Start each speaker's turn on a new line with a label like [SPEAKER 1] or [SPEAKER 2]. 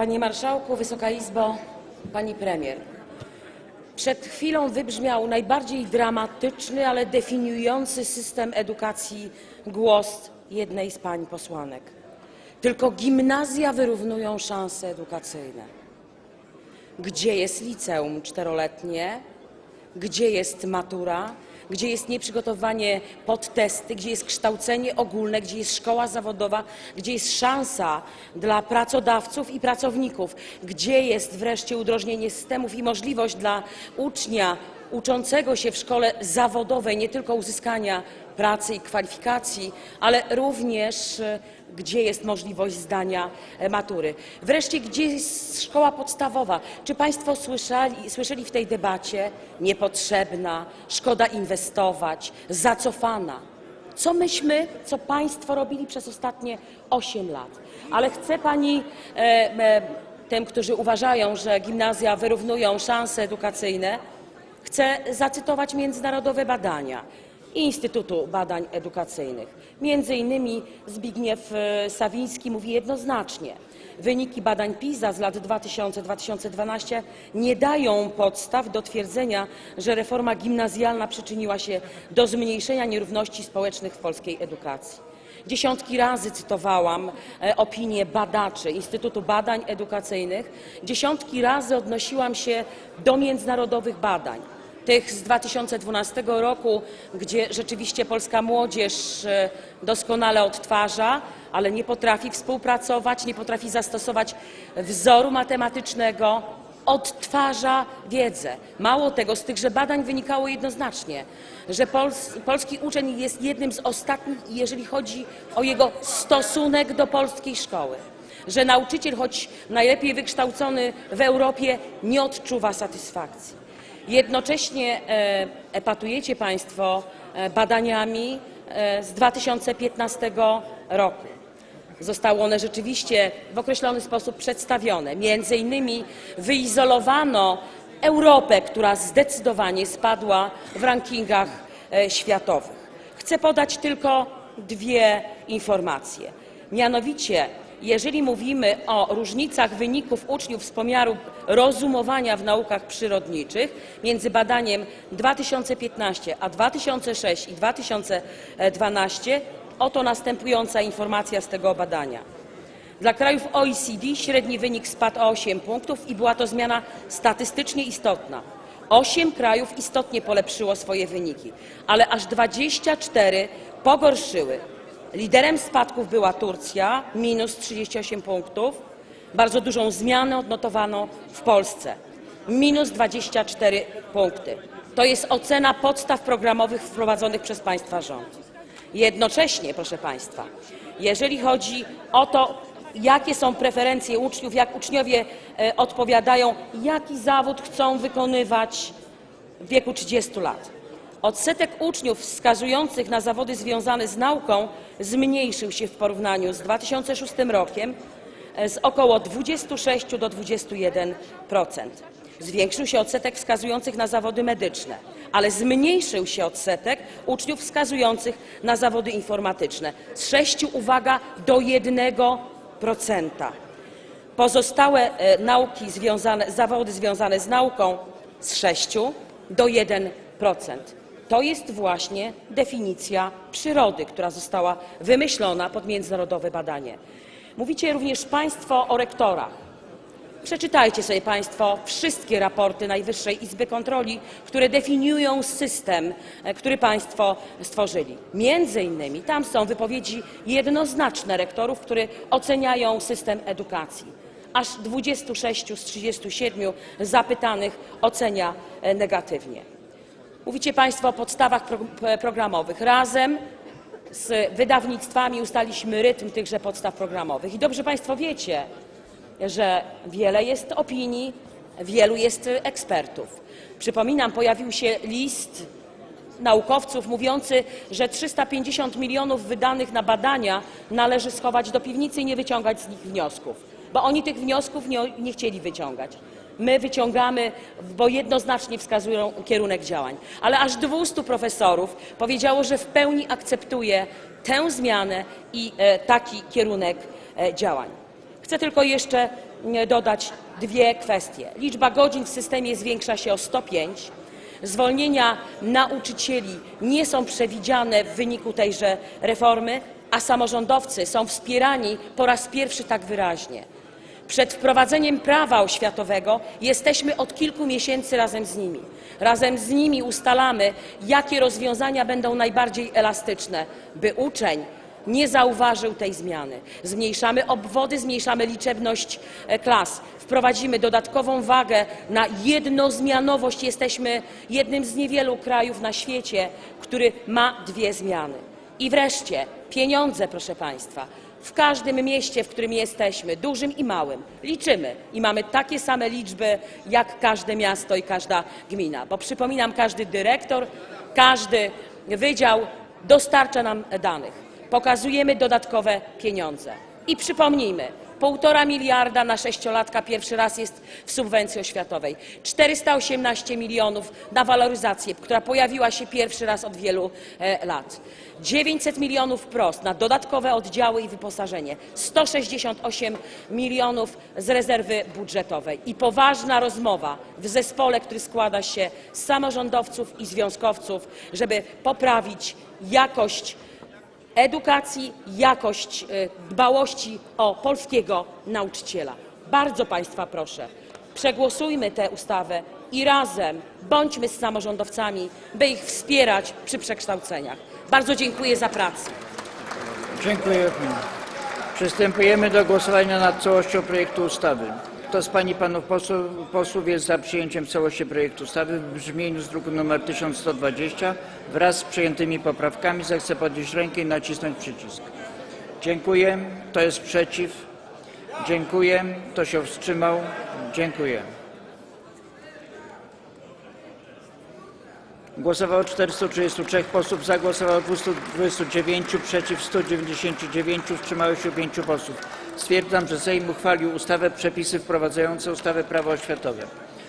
[SPEAKER 1] Panie Marszałku, Wysoka Izbo, Pani Premier. Przed chwilą wybrzmiał najbardziej dramatyczny, ale definiujący system edukacji głos jednej z pań posłanek. Tylko gimnazja wyrównują szanse edukacyjne. Gdzie jest liceum czteroletnie? Gdzie jest matura? Gdzie jest nieprzygotowanie pod testy? Gdzie jest kształcenie ogólne? Gdzie jest szkoła zawodowa? Gdzie jest szansa dla pracodawców i pracowników? Gdzie jest wreszcie udrożnienie systemów i możliwość dla ucznia uczącego się w szkole zawodowej nie tylko uzyskania pracy i kwalifikacji, ale również e, gdzie jest możliwość zdania e, matury. Wreszcie, gdzie jest szkoła podstawowa? Czy Państwo słyszeli, słyszeli w tej debacie niepotrzebna, szkoda inwestować, zacofana? Co myśmy, co Państwo robili przez ostatnie 8 lat? Ale chcę Pani, e, e, tym, którzy uważają, że gimnazja wyrównują szanse edukacyjne, Chcę zacytować międzynarodowe badania Instytutu Badań Edukacyjnych. Między innymi Zbigniew e, Sawiński mówi jednoznacznie, wyniki badań PISA z lat 2000-2012 nie dają podstaw do twierdzenia, że reforma gimnazjalna przyczyniła się do zmniejszenia nierówności społecznych w polskiej edukacji. Dziesiątki razy cytowałam e, opinie badaczy Instytutu Badań Edukacyjnych. Dziesiątki razy odnosiłam się do międzynarodowych badań. Tych z 2012 roku, gdzie rzeczywiście polska młodzież e, doskonale odtwarza, ale nie potrafi współpracować, nie potrafi zastosować wzoru matematycznego, odtwarza wiedzę. Mało tego, z tychże badań wynikało jednoznacznie, że pols polski uczeń jest jednym z ostatnich, jeżeli chodzi o jego stosunek do polskiej szkoły. Że nauczyciel, choć najlepiej wykształcony w Europie, nie odczuwa satysfakcji. Jednocześnie e, epatujecie Państwo e, badaniami e, z 2015 roku. Zostały one rzeczywiście w określony sposób przedstawione. Między innymi wyizolowano Europę, która zdecydowanie spadła w rankingach światowych. Chcę podać tylko dwie informacje. Mianowicie, jeżeli mówimy o różnicach wyników uczniów z pomiaru rozumowania w naukach przyrodniczych między badaniem 2015 a 2006 i 2012, Oto następująca informacja z tego badania. Dla krajów OECD średni wynik spadł o 8 punktów i była to zmiana statystycznie istotna. Osiem krajów istotnie polepszyło swoje wyniki, ale aż 24 pogorszyły. Liderem spadków była Turcja, minus 38 punktów. Bardzo dużą zmianę odnotowano w Polsce, minus 24 punkty. To jest ocena podstaw programowych wprowadzonych przez Państwa rząd. Jednocześnie, proszę Państwa, jeżeli chodzi o to, jakie są preferencje uczniów, jak uczniowie e, odpowiadają, jaki zawód chcą wykonywać w wieku 30 lat. Odsetek uczniów wskazujących na zawody związane z nauką zmniejszył się w porównaniu z 2006 rokiem e, z około 26 do 21%. Zwiększył się odsetek wskazujących na zawody medyczne, ale zmniejszył się odsetek uczniów wskazujących na zawody informatyczne z 6, uwaga, do 1%. Pozostałe e, nauki związane, zawody związane z nauką z 6 do 1%. To jest właśnie definicja przyrody, która została wymyślona pod międzynarodowe badanie. Mówicie również Państwo o rektorach. Przeczytajcie sobie Państwo wszystkie raporty Najwyższej Izby Kontroli, które definiują system, e, który Państwo stworzyli. Między innymi tam są wypowiedzi jednoznaczne rektorów, które oceniają system edukacji. Aż 26 z 37 zapytanych ocenia e, negatywnie. Mówicie Państwo o podstawach programowych. Razem z wydawnictwami ustaliśmy rytm tychże podstaw programowych. I dobrze Państwo wiecie, że wiele jest opinii, wielu jest ekspertów. Przypominam, pojawił się list naukowców mówiący, że 350 milionów wydanych na badania należy schować do piwnicy i nie wyciągać z nich wniosków, bo oni tych wniosków nie, nie chcieli wyciągać. My wyciągamy, bo jednoznacznie wskazują kierunek działań. Ale aż 200 profesorów powiedziało, że w pełni akceptuje tę zmianę i e, taki kierunek e, działań. Chcę tylko jeszcze dodać dwie kwestie. Liczba godzin w systemie zwiększa się o 105. Zwolnienia nauczycieli nie są przewidziane w wyniku tejże reformy, a samorządowcy są wspierani po raz pierwszy tak wyraźnie. Przed wprowadzeniem prawa oświatowego jesteśmy od kilku miesięcy razem z nimi. Razem z nimi ustalamy, jakie rozwiązania będą najbardziej elastyczne, by uczeń nie zauważył tej zmiany. Zmniejszamy obwody, zmniejszamy liczebność e, klas. Wprowadzimy dodatkową wagę na jednozmianowość. Jesteśmy jednym z niewielu krajów na świecie, który ma dwie zmiany. I wreszcie pieniądze, proszę Państwa. W każdym mieście, w którym jesteśmy, dużym i małym, liczymy i mamy takie same liczby jak każde miasto i każda gmina. Bo przypominam, każdy dyrektor, każdy wydział dostarcza nam danych. Pokazujemy dodatkowe pieniądze. I przypomnijmy, Półtora miliarda na sześciolatka pierwszy raz jest w subwencji oświatowej. 418 milionów na waloryzację, która pojawiła się pierwszy raz od wielu e, lat. 900 milionów wprost na dodatkowe oddziały i wyposażenie. 168 milionów z rezerwy budżetowej. I poważna rozmowa w zespole, który składa się z samorządowców i związkowców, żeby poprawić jakość edukacji, jakość y, dbałości o polskiego nauczyciela. Bardzo Państwa proszę, przegłosujmy tę ustawę i razem bądźmy z samorządowcami, by ich wspierać przy przekształceniach. Bardzo dziękuję za pracę.
[SPEAKER 2] Dziękuję. Przystępujemy do głosowania nad całością projektu ustawy. Kto z Pań i Panów posłów, jest za przyjęciem całości projektu ustawy w brzmieniu z druku nr 1120 wraz z przyjętymi poprawkami, zechce podnieść rękę i nacisnąć przycisk. Dziękuję. Kto jest przeciw? Dziękuję. Kto się wstrzymał? Dziękuję. Głosowało 433 posłów, za głosowało 229, przeciw 199, wstrzymało się 5 posłów. Stwierdzam, że Sejm uchwalił ustawę Przepisy wprowadzające ustawę Prawo oświatowe.